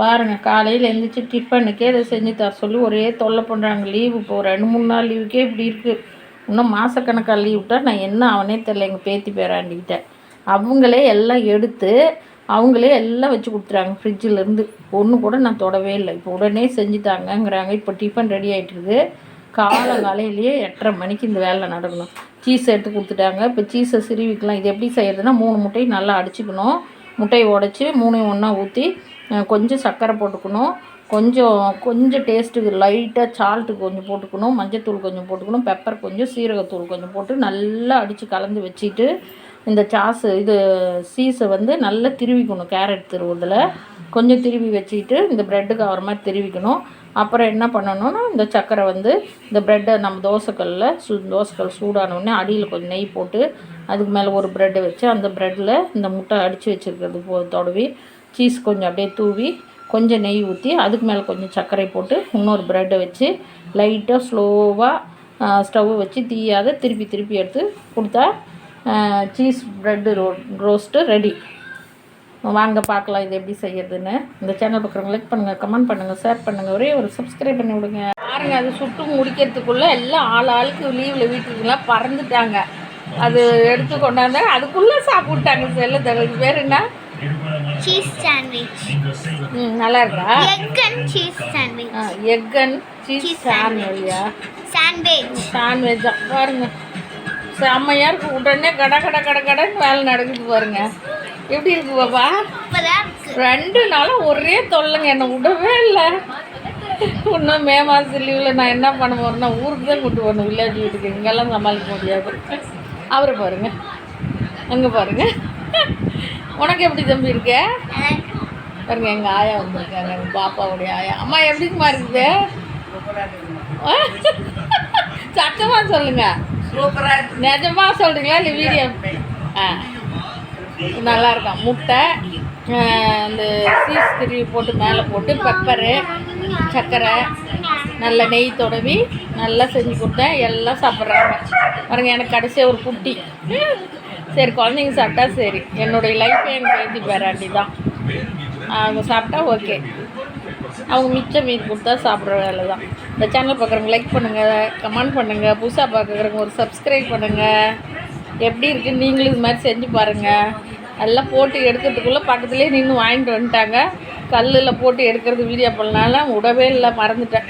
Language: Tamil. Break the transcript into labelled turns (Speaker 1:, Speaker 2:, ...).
Speaker 1: பாருங்கள் காலையில் எழுந்திரிச்சு டிஃபனுக்கே இதை செஞ்சு தர சொல்லி ஒரே தொல்லை பண்ணுறாங்க லீவு இப்போ ரெண்டு மூணு நாள் லீவுக்கே இப்படி இருக்குது இன்னும் மாதக்கணக்காக லீவ் விட்டால் நான் என்ன அவனே தெரில எங்கள் பேத்தி பேராண்டிக்கிட்டேன் அவங்களே எல்லாம் எடுத்து அவங்களே எல்லாம் வச்சு கொடுத்துறாங்க ஃப்ரிட்ஜிலேருந்து ஒன்று கூட நான் தொடவே இல்லை. இப்போ உடனே செஞ்சுட்டாங்கங்கிறாங்க இப்போ டிஃபன் ரெடி ஆகிட்டுருக்கு காலங்காலையிலேயே எட்டரை மணிக்கு இந்த வேலை நடக்கணும். சீஸ் எடுத்து கொடுத்துட்டாங்க. இப்போ சீஸை சிரிவிக்கலாம் இது எப்படி செய்கிறதுனா மூணு முட்டையும் நல்லா அடிச்சுக்கணும். முட்டையை உடச்சி மூணையும் ஒன்றா ஊற்றி கொஞ்சம் சர்க்கரை போட்டுக்கணும். கொஞ்சம் கொஞ்சம் டேஸ்ட்டுக்கு லைட்டாக சால்ட்டு கொஞ்சம் போட்டுக்கணும். மஞ்சத்தூள் கொஞ்சம் போட்டுக்கணும். பெப்பர் கொஞ்சம் சீரகத்தூள் கொஞ்சம் போட்டு நல்லா அடித்து கலந்து வச்சுட்டு இந்த சாஸு இது சீஸை வந்து நல்லா திருவிக்கணும். கேரட் திருவுறதில் கொஞ்சம் திருவி வச்சுக்கிட்டு இந்த ப்ரெட்டுக்கு ஆகிற மாதிரி திருவிக்கணும். அப்புறம் என்ன பண்ணணும்னா இந்த சர்க்கரை வந்து இந்த ப்ரெட்டை நம்ம தோசைக்கல்லில் சூ தோசைக்கல் சூடானோடனே அடியில் கொஞ்சம் நெய் போட்டு அதுக்கு மேலே ஒரு ப்ரெட்டை வச்சு அந்த ப்ரெட்டில் இந்த முட்டை அடித்து வச்சுருக்கிறது போ தொடவி சீஸ் கொஞ்சம் அப்படியே தூவி கொஞ்சம் நெய் ஊற்றி அதுக்கு மேலே கொஞ்சம் சர்க்கரை போட்டு இன்னொரு ப்ரெட்டை வச்சு லைட்டாக ஸ்லோவாக ஸ்டவ் வச்சு தீயாத திருப்பி திருப்பி எடுத்து கொடுத்தா சீஸ் ப்ரெட்டு ரோ ரோஸ்ட்டு ரெடி வாங்க பார்க்கலாம் இது எப்படி செய்யறதுன்னு. இந்த சேனல் பார்க்குறவங்க லைக் பண்ணுங்கள் கமெண்ட் பண்ணுங்கள் ஷேர் பண்ணுங்கள் ஒரே ஒரு சப்ஸ்கிரைப் பண்ணி விடுங்க. பாருங்க அது சுட்டு முடிக்கிறதுக்குள்ளே எல்லாம் ஆள் ஆளுக்கு லீவில் வீட்டுக்குலாம் பறந்துட்டாங்க. அது எடுத்து கொண்டாந்து அதுக்குள்ளே சாப்பிட்டாங்க செல்ல தடவைக்கு பேர் என்ன?
Speaker 2: சீஸ் சாண்ட்விச்
Speaker 1: ம் நல்லா இருக்கா?
Speaker 2: Egg and cheese sandwich
Speaker 1: egg and cheese சாண்ட்விச்சா
Speaker 2: sandwich
Speaker 1: sandwich பாருங்க. செம்மையாக இருக்கு. உடனே கட கட கட கடன்னு வேலை நடக்குது பாருங்க. எப்படி இருக்கு
Speaker 2: இருக்கு.
Speaker 1: ரெண்டு நாளும் ஒரே தொல்லைங்க என்னை விடவே இல்லை. இன்னும் மே மாதம் லீவில் நான் என்ன பண்ண போகிறேன்னா ஊருக்கு தான் கூட்டு வரணும் வில்லேஜ் வீட்டுக்கு. இங்கெல்லாம் சமாளிக்க முடியாது. அவரை பாருங்க. அங்கே பாருங்க. உனக்கு எப்படி தம்பி இருக்க? பாருங்க எங்கள் ஆயா வந்திருக்காங்க எங்கள் பாப்பாவுடைய ஆயா. அம்மா எப்படிமா இருக்குது? சத்தமாக சொல்லுங்க. நிஜமா சொல்கிறீங்களா இல்லை வீடியோ? ஆ. நல்லா இருக்கும் முட்டை அந்த சீஸ் திருவி போட்டு மேலே போட்டு பெப்பரு சர்க்கரை நல்ல நெய் தொடவி நல்லா செஞ்சு கொடுத்தேன் எல்லாம் சாப்பிட்றாங்க. பாருங்க எனக்கு கடைசியாக ஒரு குட்டி. சரி குழந்தைங்க சாப்பிட்டா சரி. என்னுடைய லைஃப்பே எனக்கு எழுதி பேராண்டி தான் அவங்க சாப்பிட்டா ஓகே அவங்க மிச்சம் மீன் கொடுத்தா சாப்பிட்ற வேலை தான் இந்த சேனல் பார்க்குறவங்க லைக் பண்ணுங்கள் கமெண்ட் பண்ணுங்கள் புதுசாக பார்க்குறவங்க ஒரு சப்ஸ்கிரைப் பண்ணுங்கள் எப்படி இருக்குன்னு நீங்களும் இது மாதிரி செஞ்சு பாருங்கள் எல்லாம் போட்டு எடுக்கிறதுக்குள்ளே பக்கத்துலேயே நின்று வாங்கிட்டு வந்துட்டாங்க. கல்லில் போட்டு எடுக்கிறது வீடியோ பண்ணனால விடவே இல்லை மறந்துட்டேன்.